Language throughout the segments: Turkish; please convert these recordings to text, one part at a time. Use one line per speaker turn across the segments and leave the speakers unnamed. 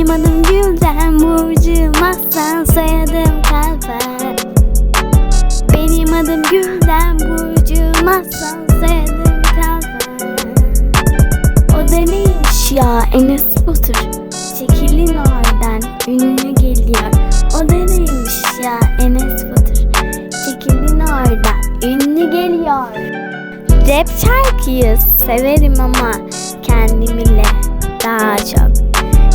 Gülden Burcu Aslan soyadım Kalfa Benim adım Gülden Burcu Aslan soyadım Kalfa O da ya Enes Batur Çekilin oradan ünlü geliyor. O da neymiş ya Enes Batur Çekilin oradan ünlü geliyor. Rap şarkıyı severim ama kendimle daha çok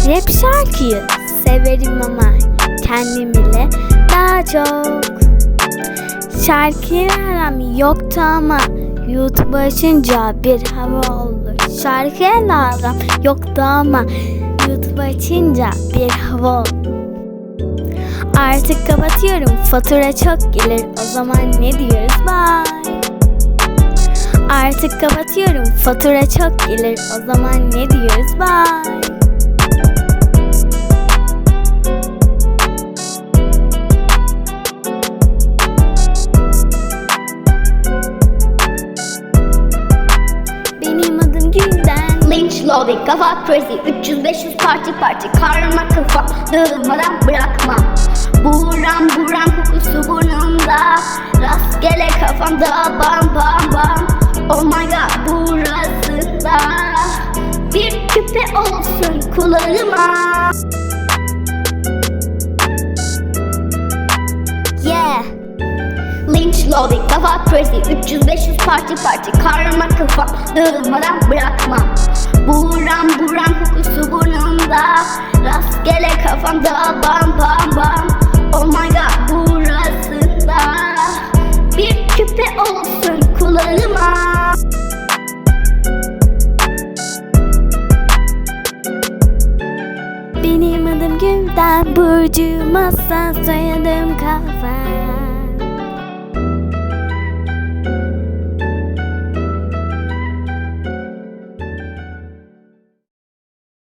Rap şarkıyı severim ama kendimle daha çok. Şarkıyla aram yoktu ama YouTube açınca bir hava oldu. Şarkıyla aram yoktu ama YouTube açınca bir hava oldu. Artık kapatıyorum fatura çok gelir. O zaman ne diyoruz? Bye. Artık kapatıyorum fatura çok gelir. O zaman ne diyoruz? Bye
Loading, kafa crazy. 300-500 parti parti. Karma kafa, dağılmadan bırakmam Buram buram kokusu burnumda. Rastgele kafamda bam bam bam. Oh my god burası da Bir küpe olsun kulağıma Loading, kafa crazy 300-500 parti parti. Karma kafa, dağılmadan bırakmam Buram buram kokusu burnumda. Rastgele kafamda bam bam bam. Oh my god burası da Bir küpe olsun kulağıma.
Benim adım Gülden Burcu Masa soyadım Kalfa